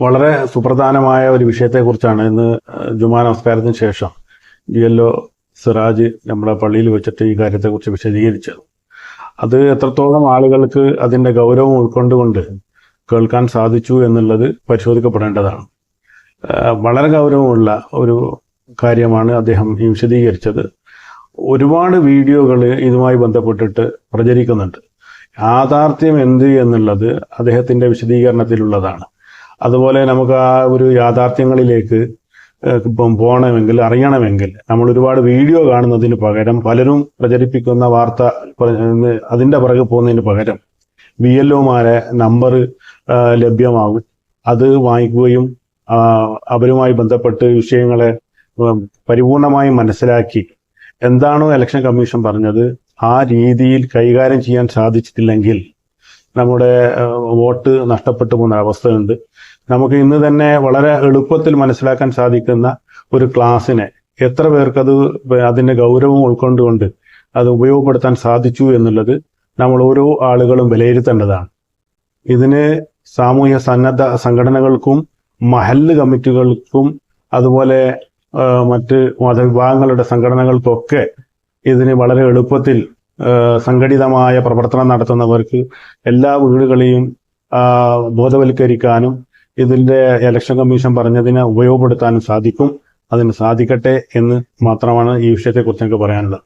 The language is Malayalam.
വളരെ സുപ്രധാനമായ ഒരു വിഷയത്തെക്കുറിച്ചാണ് ഇന്ന് ജുമാ നമസ്കാരത്തിന് ശേഷം ജി എൽ ഒ സിറാജ് നമ്മുടെ പള്ളിയിൽ വെച്ചിട്ട് ഈ കാര്യത്തെക്കുറിച്ച് വിശദീകരിച്ചത്. അത് എത്രത്തോളം ആളുകൾക്ക് അതിന്റെ ഗൗരവം ഉൾക്കൊണ്ടുകൊണ്ട് കേൾക്കാൻ സാധിച്ചു എന്നുള്ളത് പരിശോധിക്കപ്പെടേണ്ടതാണ്. വളരെ ഗൗരവമുള്ള ഒരു കാര്യമാണ് അദ്ദേഹം വിശദീകരിച്ചത്. ഒരുപാട് വീഡിയോകൾ ഇതുമായി ബന്ധപ്പെട്ടിട്ട് പ്രചരിക്കുന്നുണ്ട്. യാഥാർത്ഥ്യം എന്ത് എന്നുള്ളത് അദ്ദേഹത്തിന്റെ വിശദീകരണത്തിലുള്ളതാണ്. അതുപോലെ നമുക്ക് ആ ഒരു യാഥാർത്ഥ്യങ്ങളിലേക്ക് ഇപ്പം പോകണമെങ്കിൽ അറിയണമെങ്കിൽ നമ്മൾ ഒരുപാട് വീഡിയോ കാണുന്നതിന് പകരം പലരും പ്രചരിപ്പിക്കുന്ന വാർത്ത അതിന്റെ പുറകെ പോകുന്നതിന് പകരം വി എൽ ഒമാരെ നമ്പർ ലഭ്യമാകും. അത് വാങ്ങിക്കുകയും അവരുമായി ബന്ധപ്പെട്ട് വിഷയങ്ങളെ പരിപൂർണമായി മനസ്സിലാക്കി. എന്താണോ ഇലക്ഷൻ കമ്മീഷൻ പറഞ്ഞത് ആ രീതിയിൽ കൈകാര്യം ചെയ്യാൻ സാധിച്ചിട്ടില്ലെങ്കിൽ നമ്മുടെ വോട്ട് നഷ്ടപ്പെട്ടു പോകുന്ന അവസ്ഥയുണ്ട്. നമുക്ക് ഇന്ന് തന്നെ വളരെ എളുപ്പത്തിൽ മനസ്സിലാക്കാൻ സാധിക്കുന്ന ഒരു ക്ലാസ്സിനെ എത്ര പേർക്കത് അതിന്റെ ഗൗരവം ഉൾക്കൊണ്ടുകൊണ്ട് അത് ഉപയോഗപ്പെടുത്താൻ സാധിച്ചു എന്നുള്ളത് നമ്മൾ ഓരോ ആളുകളും വിലയിരുത്തേണ്ടതാണ്. ഇതിന് സാമൂഹ്യ സന്നദ്ധ സംഘടനകൾക്കും മഹല്ല് കമ്മിറ്റികൾക്കും അതുപോലെ മറ്റ് മതവിഭാഗങ്ങളുടെ സംഘടനകൾക്കൊക്കെ ഇതിന് വളരെ എളുപ്പത്തിൽ സംഘടിതമായ പ്രവർത്തനം നടത്തുന്നവർക്ക് എല്ലാ വീടുകളെയും ബോധവൽക്കരിക്കാനും ഇതിന്റെ ഇലക്ഷൻ കമ്മീഷൻ പറഞ്ഞതിനെ ഉപയോഗപ്പെടുത്താനും സാധിക്കും. അതിന് സാധിക്കട്ടെ എന്ന് മാത്രമാണ് ഈ വിഷയത്തെക്കുറിച്ച് എനിക്ക് പറയാനുള്ളത്.